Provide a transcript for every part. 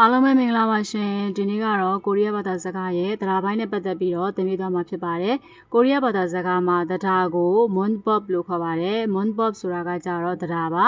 အားလုံးပဲမင်္ဂလာပါရှင်ဒီနေ့ကတော့ကိုရီးယားဘာသာစကားရဲ့တရားပိုင်းနဲ့ပတ်သက်ပြီးတော့သင်ပေးသွားမှာဖြစ်ပါတယ်ကိုရီးယားဘာသာစကားမှာတရားကို monbop လို့ခေါ်ပါတယ် monbop ဆိုတာကကြတော့တရားပါ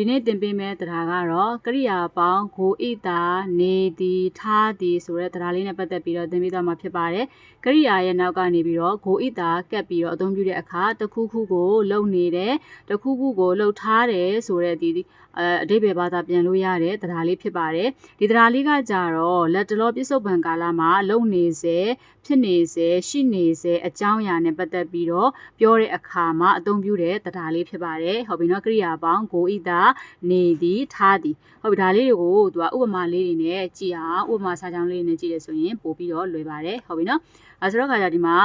ဒီနေ့သင်ပေးမယ့်တရားကတော့ကရိယာပေါင်းကိုဣတာနေသည်ထားသည်ဆိုတဲ့တရားလေးနဲ့ပတ်သက်ပြီးတော့သင်ပေးသွားမှာဖြစ်ပါတယ်ကရိယာရဲ့နောက်ကနေပြီးတော့ကိုဣတာကပ်ပြီးတော့အသုံးပြုတဲ့အခါတစ်ခုခုကိုလုံနေတယ်တစ်ခုခုကိုလှုပ်ထားတယ်ဆိုတဲ့ဒီအဲအဓိပ္ပာယ်ဘာသာပြန်လို့ရတဲ့တရားလေးဖြစ်ပါတယ်ဒီတရားလေးကကြတော့လက်တလောပြစ္ဆုတ်ပံကာလမှာလုံနေစေဖြစ်နေစေရှိနေစေအကြောင်းအရာနဲ့ပတ်သက်ပြီးတော့ပြောတဲ့အခါမှာအသုံးပြုတဲ့တရားလေးဖြစ်ပါတယ်ဟုတ်ပြီနော်ကရိယာပေါင်းကိုဣတာနေသည်ထားသည်ဟုတ်ပြီဒါလေးတွေကိုသူကဥပမာလေးတွေနဲ့ကြည့်အောင်ဥပမာစာကြောင်းလေးတွေနဲ့ကြည့်ရဆိုရင်ပို့ပြီးတော့လွယ်ပါတယ်ဟုတ်ပြီနော်အဲဆိုတော့ခါကြဒီမှာ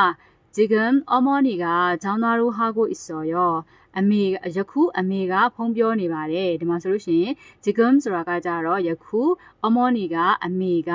지금어머니가전화로하고있어요 အမေယခုအမေကဖုန်းပြောနေပါတယ်ဒီမှာဆိုလို့ရှိရင်지금ဆိုတာကကြတော့ယခုအမောနီကအမေက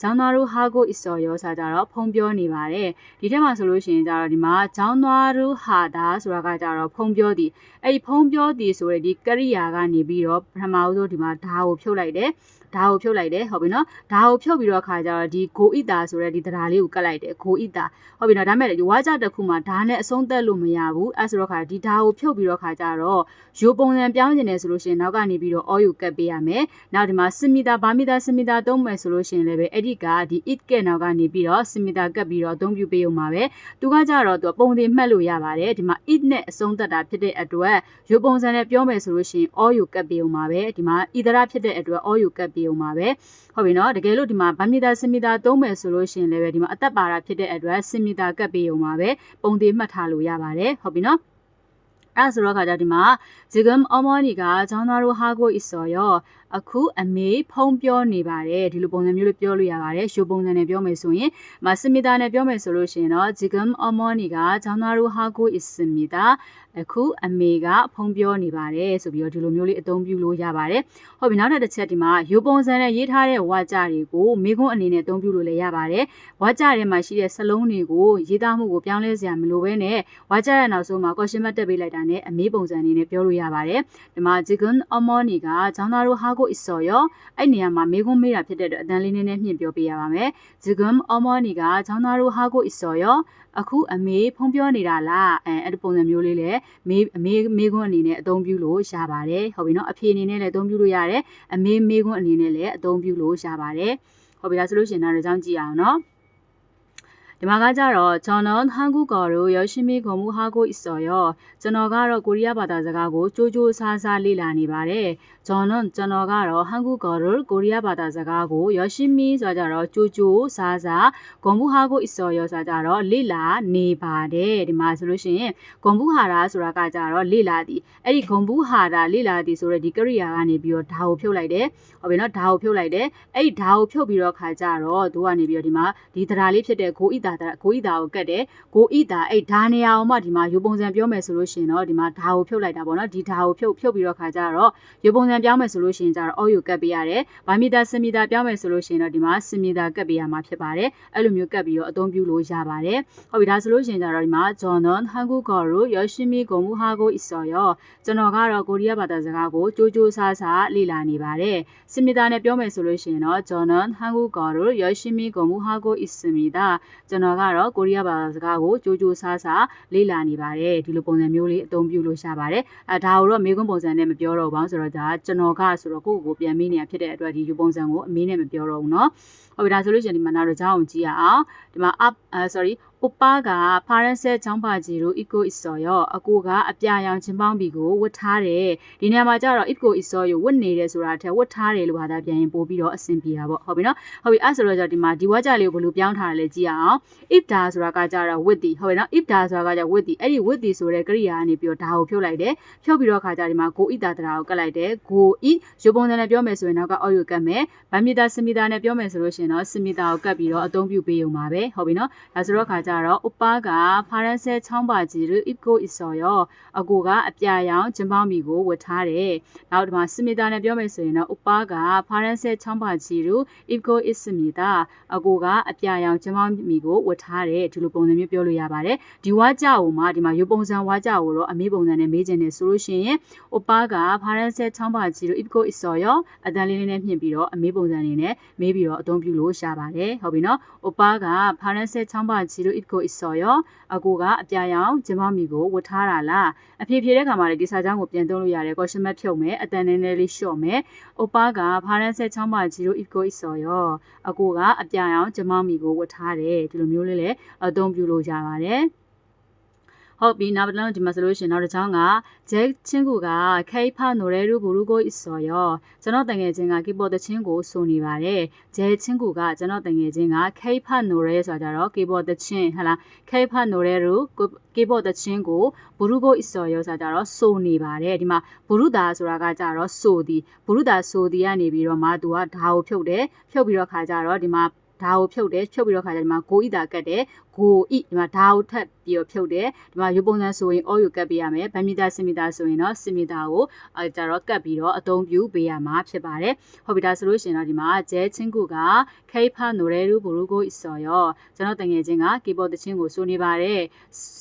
ကျောင်းသားတို့ဟာကိုအစော်ရောဆိုကြတော့ဖုန်းပြောနေပါတယ်ဒီထက်မှာဆိုလို့ရှိရင်ကြတော့ဒီမှာကျောင်းသားတို့ဟာတာဆိုတာကကြတော့ဖုန်းပြောသည်အဲ့ဒီဖုန်းပြောသည်ဆိုရဒီကရိယာကနေပြီးတော့ပထမဦးဆုံးဒီမှာဓာကိုဖြုတ်လိုက်တယ်ဓာကိုဖြုတ်လိုက်တယ်ဟုတ်ပြီနော်ဓာကိုဖြုတ်ပြီးတော့ခါကြတော့ဒီဂိုဣတာဆိုတဲ့ဒီတရားလေးကိုကတ်လိုက်တယ်ဂိုဣတာဟုတ်ပြီနော်ဒါမဲ့ဝါကြတစ်ခုမှာဓာနဲ့အဆုံးသက်လို့မရဘူးအဲဆိုတော့ခါဒီဓာကိုဖြုတ်ပြီးတော့ခါကြတော့ရိုးပုံစံပြောင်းကျင်တယ်ဆိုလို့ရှိရင်နောက်ကနေပြီးတော့အော်ယူကတ်ပေးရမယ်နောက်ဒီမှာစမီတာဘာမီတာစမီတာသုံးမယ်ဆိုလို့ရှိရင်လည်းပဲအဲ့ဒီကဒီ it ကဲနောက်ကနေပြီးတော့စမီတာကတ်ပြီးတော့အသုံးပြုပေးအောင်ပါပဲသူကကြတော့သူပုံသေးမှတ်လို့ရပါတယ်ဒီမှာ it နဲ့အဆုံးသက်တာဖြစ်တဲ့အတွက်ရိုးပုံစံနဲ့ပြောမယ်ဆိုလို့ရှိရင်အော်ယူကတ်ပေးအောင်ပါပဲဒီမှာဣဒရာဖြစ်တဲ့အတွက်အော်ယူကတ်ပေးအောင်ပါပဲဟုတ်ပြီနော်တကယ်လို့ဒီမှာဗမီတာစမီတာသုံးမယ်ဆိုလို့ရှိရင်လည်းပဲဒီမှာအသက်ပါတာဖြစ်တဲ့အတွက်စမီတာကတ်ပေးအောင်ပါပဲပုံသေးမှတ်ထားလို့ရပါတယ်ဟုတ်ပြီနော် အဲ့ဆိုတော့ခါကြဒီမှာ지금어머니가전화로하고있어요 အခုအမေဖုံးပြောနေပါတယ်ဒီလိုပုံစံမျိုးလေးပြောလို့ရပါတယ်ရှိုးပုံစံနဲ့ပြောမယ်ဆိုရင်မစမီတာနဲ့ပြောမယ်ဆိုလို့ရှိရင်တော့지금어머니가전화로하고있습니다အခုအမေကဖုံးပြောနေပါတယ်ဆိုပြီးတော့ဒီလိုမျိုးလေးအသုံးပြုလို့ရပါတယ်ဟုတ်ပြီနောက်တစ်ချက်ဒီမှာရိုးပုံစံနဲ့ရေးထားတဲ့ဝါကြတွေကိုမိခွန်းအနေနဲ့အသုံးပြုလို့လည်းရပါတယ်ဝါကြထဲမှာရှိတဲ့စလုံးတွေကိုရေးသားမှုကိုပြောင်းလဲစရာမလိုဘဲနဲ့ဝါကြရဲ့နောက်ဆုံးမှာ question mark တက်ပေးလိုက်တာနဲ့အမေပုံစံအနေနဲ့ပြောလို့ရပါတယ်ဒီမှာ지금어머니가전화로하고 고ကိုအစ်စော်ရောအဲ့နေရာမှာမေကွန်းမေးတာဖြစ်တဲ့အတွက်အတန်းလေးနည်းနည်းမြင့်ပြောပေးရပါမယ်ဂျဂွမ်အော်မော်နီကចောင်းသားတို့ဟာကိုအစ်စော်ရောအခုအမေဖုံးပြောနေတာလားအဲအဲ့ဒီပုံစံမျိုးလေးလည်းမေအမေမေကွန်းအနေနဲ့အသုံးပြုလို့ရပါတယ်ဟုတ်ပြီနော်အဖေအနေနဲ့လည်းအသုံးပြုလို့ရတယ်အမေမေကွန်းအနေနဲ့လည်းအသုံးပြုလို့ရပါတယ်ဟုတ်ပြီဒါဆိုလို့ရှိရင်တော့ကြောင်းကြည့်အောင်နော် ဒီမှာကကြတော့ကျွန်တော်ဟန်ကူကော်တို့ရရှိမီကွန်မှုဟာကိုအစော်ရောကျွန်တော်ကတော့ကိုရီးယားဘာသာစကားကိုကြိုးကြိုးစားစားလေ့လာနေပါတယ်ကျွန်တော်ကျွန်တော်ကတော့ဟန်ကူကော်တို့ကိုရီးယားဘာသာစကားကိုရရှိမီဆိုကြတော့ကြိုးကြိုးစားစားကွန်မှုဟာကိုအစော်ရောဆိုကြတော့လေ့လာနေပါတယ်ဒီမှာဆိုလို့ရှိရင်ကွန်ဘူးဟာရာဆိုတာကကြတော့လေ့လာသည်အဲ့ဒီကွန်ဘူးဟာရာလေ့လာသည်ဆိုတဲ့ဒီကရိယာကနေပြီးတော့ဓာကိုဖြုတ်လိုက်တယ်ဟုတ်ပြီနော်ဓာကိုဖြုတ်လိုက်တယ်အဲ့ဒီဓာကိုဖြုတ်ပြီးတော့ခါကြတော့သူကနေပြီးတော့ဒီမှာဒီတရားလေးဖြစ်တဲ့ကိုဣတာကိုဣတာကိုကတ်တယ်ကိုဣတာအဲ့ဓာနေရာအောင်မှဒီမှာယူပုံစံပြောမယ်ဆိုလို့ရှိရင်တော့ဒီမှာဓာကိုဖြုတ်လိုက်တာပေါ့နော်ဒီဓာကိုဖြုတ်ဖြုတ်ပြီးတော့ခါကြတော့ယူပုံစံပြောင်းမယ်ဆိုလို့ရှိရင်ကြတော့အော်ယူကတ်ပေးရတယ်ဗာမီတာစမီတာပြောင်းမယ်ဆိုလို့ရှိရင်တော့ဒီမှာစမီတာကတ်ပေးရမှာဖြစ်ပါတယ်အဲ့လိုမျိုးကတ်ပြီးတော့အသုံးပြုလို့ရပါတယ်ဟုတ်ပြီဒါဆိုလို့ရှိရင်ကြတော့ဒီမှာဂျွန်နွန်ဟန်ကူကော်ရိုယောရှိမီဂုံမူဟာကိုအစော်ရောကျွန်တော်ကတော့ကိုရီးယားဘာသာစကားကိုကြိုးကြိုးစားစားလေ့လာနေပါတယ်စမီတာနဲ့ပြောမယ်ဆိုလို့ရှိရင်တော့ဂျွန်နွန်ဟန်ကူကော်ရိုယောရှိမီဂုံမူဟာကိုအစမီတာကျွန်တော်ကတော့ကိုရီးယားဘာသာစကားကိုကြိုးကြိုးစားစားလေ့လာနေပါတယ်ဒီလိုပုံစံမျိုးလေးအသုံးပြုလို့ရပါတယ်အဲဒါကိုတော့မေကွန်းပုံစံနဲ့မပြောတော့ဘူးဆိုတော့ဒါကျွန်တော်ကဆိုတော့ကိုယ့်ကိုယ်ပြန်မေးနေရဖြစ်တဲ့အတွက်ဒီယူပုံစံကိုအမေးနဲ့မပြောတော့ဘူးเนาะဟုတ်ပြီဒါဆိုလို့ရှိရင်ဒီမှာနောက်တော့ကြောင်းအောင်ကြည့်ရအောင်ဒီမှာ up sorry အိုပါကဖာရက်ဆက်ချောင်းပါကြီးတို့ eco iso ရောအကိုကအပြာရောင်ချင်းပေါင်းဘီကိုဝတ်ထားတယ်ဒီနေရာမှာကျတော့ eco iso ကိုဝတ်နေတယ်ဆိုတာအထက်ဝတ်ထားတယ်လို့ဟာသာပြန်ရင်ပို့ပြီးတော့အဆင်ပြေတာပေါ့ဟုတ်ပြီနော်ဟုတ်ပြီအဲ့ဆိုတော့ကျဒီမှာဒီဝါကြလေးကိုဘယ်လိုပြောင်းထားရလဲကြည့်အောင် if da ဆိုတာကကျတော့ with ဒီဟုတ်ပြီနော် if da ဆိုတာကကျ with ဒီအဲ့ဒီ with ဒီဆိုတဲ့ကရိယာကနေပြီးတော့ဒါကိုဖြုတ်လိုက်တယ်ဖြုတ်ပြီးတော့ခါကျဒီမှာ go it တာတရာကိုကတ်လိုက်တယ် go it ရုပ်ပုံစံနဲ့ပြောမယ်ဆိုရင်တော့က audio ကတ်မယ်ဗမီတာစမီတာနဲ့ပြောမယ်ဆိုလို့ရှိရင်တော့စမီတာကိုကတ်ပြီးတော့အသုံးပြုပေးရုံပါပဲဟုတ်ပြီနော်ဒါဆိုတော့ခါကျတော့ဥပါကဖာရန်ဆဲချောင်းပါကြီးရစ်ကိုအစော်ရောအကိုကအပြာရောင်ကျင်းပေါင်းမီကိုဝတ်ထားတယ်နောက်ဒီမှာစမီတာနဲ့ပြောမယ်ဆိုရင်တော့ဥပါကဖာရန်ဆဲချောင်းပါကြီးရစ်ကိုအစ်စမီတာအကိုကအပြာရောင်ကျင်းပေါင်းမီကိုဝတ်ထားတယ်ဒီလိုပုံစံမျိုးပြောလို့ရပါတယ်ဒီဝါကြောက်မှာဒီမှာရုပ်ပုံစံဝါကြောက်ကိုတော့အမေပုံစံနဲ့မေးခြင်းနဲ့ဆိုလို့ရှိရင်ဥပါကဖာရန်ဆဲချောင်းပါကြီးရစ်ကိုအစော်ရောအတန်လေးလေးနဲ့မြင့်ပြီးတော့အမေပုံစံနေနဲ့မေးပြီးတော့အသုံးပြုလို့ရှာပါတယ်ဟုတ်ပြီနော်ဥပါကဖာရန်ဆဲချောင်းပါကြီးရစ်ကိုအစော်ရောအကိုကအပြာရောင်ကျင်းပေါင်းမီကိုဝတ်ထားတာလားအဖြေဖြေတဲ့ခါမှာလေဒီစာကြောင်းကိုပြန်သုံးလို့ရတယ် question mark ဖြုတ်မယ်အတန်နည်းနည်းလေးလျှော့မယ်ဥပါကဖာရန်ဆဲချောင်းပါကြီးရစ်ကိုအစော်ရောအကိုကအပြာရောင်ကျင်းပေါင်းမီကိုဝတ်ထားတယ်ဒီလိုမျိုးလေးလည်းအသုံးပြုလို့ရပါတယ် ဟုတ်ပြီနောက်တစ်လုံးဒီမှာဆိုလို့ရှိရင်နောက်တစ်ချောင်းကဂျက်ချင်းကူကခိဖာနိုရဲရူဘူရူကိုအစော်ရောကျွန်တော်တငယ်ချင်းကကီဘော့တချင်းကိုဆိုနေပါတယ်ဂျဲချင်းကူကကျွန်တော်တငယ်ချင်းကခိဖာနိုရဲဆိုတာကြတော့ကီဘော့တချင်းဟလားခိဖာနိုရဲရူကီဘော့တချင်းကိုဘူရူကိုအစော်ရောဆိုတာကြတော့ဆိုနေပါတယ်ဒီမှာဘူရုတာဆိုတာကကြတော့ဆိုသည်ဘူရုတာဆိုသည်ကနေပြီးတော့မှသူကဓာကိုဖြုတ်တယ်ဖြုတ်ပြီးတော့ခါကြတော့ဒီမှာ ဓာကိုဖြုတ်တယ်ဖြုတ်ပြီးတော့ခါကျဒီမှာကိုဣတာကတ်တယ်ကိုဣဒီမှာဓာကိုထပ်ပြီးတော့ဖြုတ်တယ်ဒီမှာရုပ်ပုံစံဆိုရင်အော်ယူကတ်ပေးရမယ်ဗန်မီတာစင်မီတာဆိုရင်တော့စင်မီတာကိုအဲကြတော့ကတ်ပြီးတော့အသုံးပြုပေးရမှာဖြစ်ပါတယ်ဟုတ်ပြီဒါဆိုလို့ရှိရင်တော့ဒီမှာဂျဲချင်းကူကခိဖာနိုရဲရူဘူရူကိုအစော်ရောကျွန်တော်တငယ်ချင်းကကီဘော့တချင်းကိုဆိုနေပါတယ်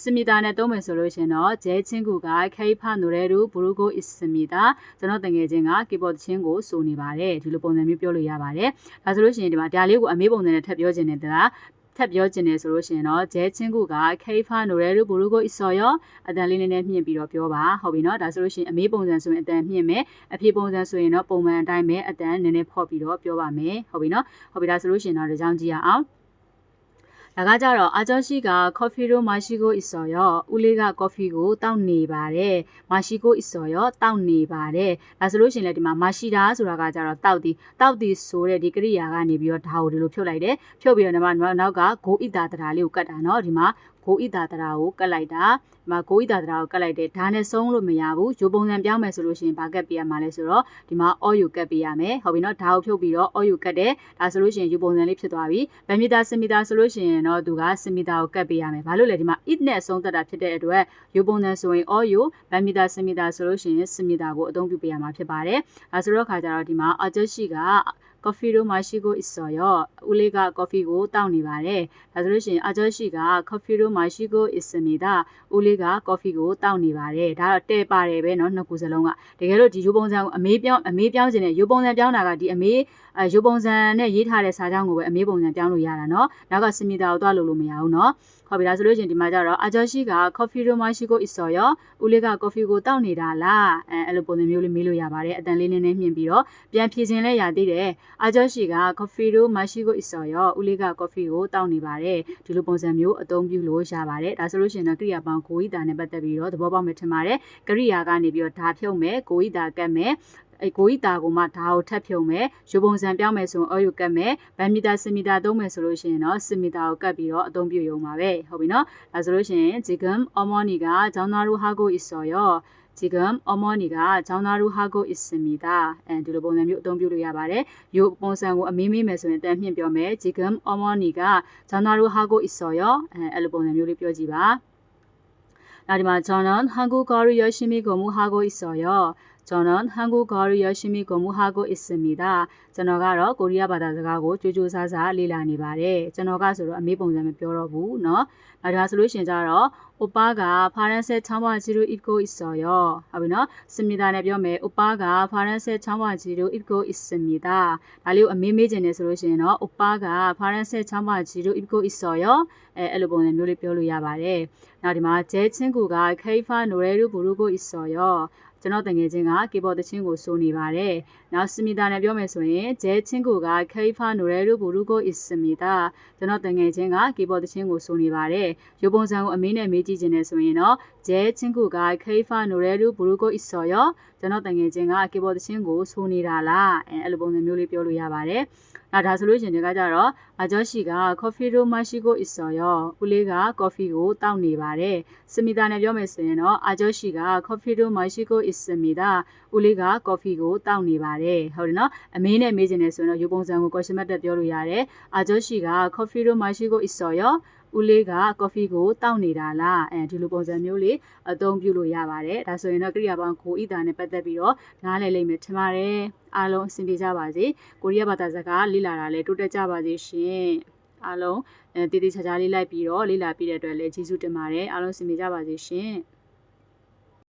စင်မီတာနဲ့သုံးမယ်ဆိုလို့ရှိရင်တော့ဂျဲချင်းကူကခိဖာနိုရဲရူဘူရူကိုအစမီတာကျွန်တော်တငယ်ချင်းကကီဘော့တချင်းကိုဆိုနေပါတယ်ဒီလိုပုံစံမျိုးပြောလို့ရပါတယ်ဒါဆိုလို့ရှိရင်ဒီမှာဒါလေးကိုအမေးပုံစံနဲ့ထပ်ပြောခြင်းနဲ့ဒါထပ်ပြောချင်တယ်ဆိုလို့ရှိရင်တော့ဂျဲချင်းကူကခိဖာနိုရဲရူဘူရူကိုအစော်ရောအတန်လေးနည်းနည်းမြင့်ပြီးတော့ပြောပါဟုတ်ပြီနော်ဒါဆိုလို့ရှိရင်အမေးပုံစံဆိုရင်အတန်မြင့်မယ်အဖြေပုံစံဆိုရင်တော့ပုံမှန်အတိုင်းပဲအတန်နည်းနည်းဖော့ပြီးတော့ပြောပါမယ်ဟုတ်ပြီနော်ဟုတ်ပြီဒါဆိုလို့ရှိရင်တော့ဒီကြောင်းကြည့်ရအောင် ။ဒါကကြတော့အာကျော်ရှိက coffee တို့မာရှိကိုအစ်စော်ရောဦးလေးက coffee ကိုတောက်နေပါတယ်။မာရှိကိုအစ်စော်ရောတောက်နေပါတယ်။ဒါဆိုလို့ရှိရင်လည်းဒီမှာမာရှိတာဆိုတာကကြတော့တောက်သည်တောက်သည်ဆိုတဲ့ဒီကရိယာကနေပြီးတော့ဒါကိုဒီလိုဖြုတ်လိုက်တယ်။ဖြုတ်ပြီးတော့ဒီမှာနောက်ကဂိုဣတာတရာလေးကိုကတ်တာနော်။ဒီမှာ ဂိုးဣဒါတရာကိုကတ်လိုက်တာဒီမှာဂိုးဣဒါတရာကိုကတ်လိုက်တယ်ဒါနဲ့ဆုံးလို့မရဘူးရိုးပုံစံပြောင်းမယ်ဆိုလို့ရှိရင်ဘာကတ်ပေးရမှာလဲဆိုတော့ဒီမှာအော်ယူကတ်ပေးရမယ်ဟုတ်ပြီနော်ဒါကိုဖြုတ်ပြီးတော့အော်ယူကတ်တယ်ဒါဆိုလို့ရှိရင်ရိုးပုံစံလေးဖြစ်သွားပြီဗန်မီတာစင်မီတာဆိုလို့ရှိရင်တော့သူကစင်မီတာကိုကတ်ပေးရမယ်ဘာလို့လဲဒီမှာ it နဲ့ဆုံးသက်တာဖြစ်တဲ့အတွက်ရိုးပုံစံဆိုရင်အော်ယူဗန်မီတာစင်မီတာဆိုလို့ရှိရင်စင်မီတာကိုအသုံးပြုပေးရမှာဖြစ်ပါတယ်ဒါဆိုတော့ခါကြတော့ဒီမှာ adjust ရှိက ကော်ဖီတို့မရှိကိုအစော်ရောဦးလေးကကော်ဖီကိုတောက်နေပါတယ်ဒါဆိုလို့ရှိရင်အကျော်ရှိကကော်ဖီတို့မရှိကိုအစနေတာဦးလေးကကော်ဖီကိုတောက်နေပါတယ်ဒါတော့တဲ့ပါတယ်ပဲเนาะနှစ်ခုစလုံးကတကယ်လို့ဒီရိုးပုံစံကိုအမေးပြောင်းအမေးပြောင်းခြင်းနဲ့ရိုးပုံစံပြောင်းတာကဒီအမေးအဲရိုးပုံစံနဲ့ရေးထားတဲ့စာကြောင်းကိုပဲအမေးပုံစံပြောင်းလို့ရတာเนาะနောက်ကစမီတာကိုတွားလို့လို့မရဘူးเนาะ ဟုတ်ပြီဒါဆိုလို့ရှိရင်ဒီမှာကျတော့အကျော်ရှိကကော်ဖီတို့မရှိကိုအစော်ရောဦးလေးကကော်ဖီကိုတောက်နေတာလားအဲအဲ့လိုပုံစံမျိုးလေးမေးလို့ရပါတယ်အတန်လေးနည်းနည်းမြင်ပြီးတော့ပြန်ဖြည့်ခြင်းလဲရသေးတယ်အကျော်ရှိကကော်ဖီတို့မရှိကိုအစော်ရောဦးလေးကကော်ဖီကိုတောက်နေပါတယ်ဒီလိုပုံစံမျိုးအသုံးပြုလို့ရပါတယ်ဒါဆိုလို့ရှိရင်တော့ကိရိယာပေါင်းကိုဤတာနဲ့ပတ်သက်ပြီးတော့သဘောပေါက်မှထင်ပါတယ်ကရိယာကနေပြီးတော့ဓာဖြုတ်မယ်ကိုဤတာကတ်မယ် အဲကိုဤတာကိုမှဓာကိုထပ်ဖြုံမယ်ယူပုံစံပြောင်းမယ်ဆိုရင်အော်ယူကတ်မယ်ဗန်မီတာစင်မီတာသုံးမယ်ဆိုလို့ရှိရင်တော့စင်မီတာကိုကတ်ပြီးတော့အသုံးပြုရုံပါပဲဟုတ်ပြီနော်ဒါဆိုလို့ရှိရင်ဂျီဂမ်အော်မော်နီကဂျောင်းသားတို့ဟာကိုအစော်ရော지금어머니가전화를하고있습니다အဲဒီလိုပုံစံမျိုးအသုံးပြုလို့ရပါတယ်။ရုပ်ပုံစံကိုအမေးမေးမယ်ဆိုရင်တန်မြင့်ပြောမယ်။지금어머니가전화를하고있어요အဲအဲ့လိုပုံစံမျိုးလေးပြောကြည့်ပါ။နောက်ဒီမှာ저는한국어를열심히공부하고있어요 저는 한국어를 열심히 공부하고 있습니다. ကျွန်တော်ကတော့ကိုရီးယားဘာသာစကားကိုကြိုးကြိုးစားစားလေ့လာနေပါတယ်။ကျွန်တော်ကဆိုတော့အမေးပုံစံမပြောတော့ဘူးเนาะ။ဒါဒါဆိုလို့ရှိရင်ကြတော့ 오빠가 파란색 청바지를 입고 있어요. ဟုတ်ပြီနော်။စမီတာနဲ့ပြောမယ်။ 오빠가 파란색 청바지를 입고 있습니다. ဒါလေးကိုအမေးမေးခြင်းနဲ့ဆိုလို့ရှိရင်တော့ 오빠가 파란색 청바지를 입고 있어요. အဲအဲ့လိုပုံစံမျိုးလေးပြောလို့ရပါတယ်။နောက်ဒီမှာ제 친구가 케이파 노래를 부르고 있어요. ကျွန်တော်တငယ်ချင်းကကေဘော့တချင်းကိုစိုးနေပါတယ်။နောက်စမီတာနဲ့ပြောမယ်ဆိုရင်ဂျဲချင်းကိုကခေဖာနိုရဲရူဘူရူကိုအစ်စမီတာကျွန်တော်တငယ်ချင်းကကေဘော့တချင်းကိုစိုးနေပါတယ်။ရုပ်ပုံစံကိုအမေးနဲ့မေးကြည့်ခြင်းနဲ့ဆိုရင်တော့ဂျဲချင်းကိုကခေဖာနိုရဲရူဘူရူကိုအစ်ဆော်ရောကျွန်တော်တငယ်ချင်းကကေဘော့တချင်းကိုစိုးနေတာလားအဲအဲ့လိုပုံစံမျိုးလေးပြောလို့ရပါတယ်။ နောက်ဒါဆိုလို့ရှင်တွေကကြတော့အကျော်ရှိကကော်ဖီရိုမရှိကိုအစ်စော်ရောဦးလေးကကော်ဖီကိုတောက်နေပါတယ်စမီတာနဲ့ပြောမယ်ဆိုရင်တော့အကျော်ရှိကကော်ဖီရိုမရှိကိုအစ်စမီတာဦးလေးကကော်ဖီကိုတောက်နေပါတယ်ဟုတ်တယ်နော်အမေးနဲ့မေးချင်တယ်ဆိုရင်တော့ယူပုံစံကို question mark တက်ပြောလို့ရတယ်အကျော်ရှိကကော်ဖီရိုမရှိကိုအစ်စော်ရော ဦးလေးကကော်ဖီကိုတောက်နေတာလားအဲဒီလိုပုံစံမျိုးလေးအသုံးပြုလို့ရပါတယ်ဒါဆိုရင်တော့ကရိယာပေါင်းကိုဤတာနဲ့ပတ်သက်ပြီးတော့နားလည်လိမ့်မယ်ထင်ပါတယ်အားလုံးအဆင်ပြေကြပါစေကိုရီးယားဘာသာစကားလေ့လာတာလည်းတိုးတက်ကြပါစေရှင်အားလုံးအဲတည်တည်ချာချာလေးလိုက်ပြီးတော့လေ့လာပြီးတဲ့အတွက်လည်းကျေးဇူးတင်ပါတယ်အားလုံးအဆင်ပြေကြပါစေရှင်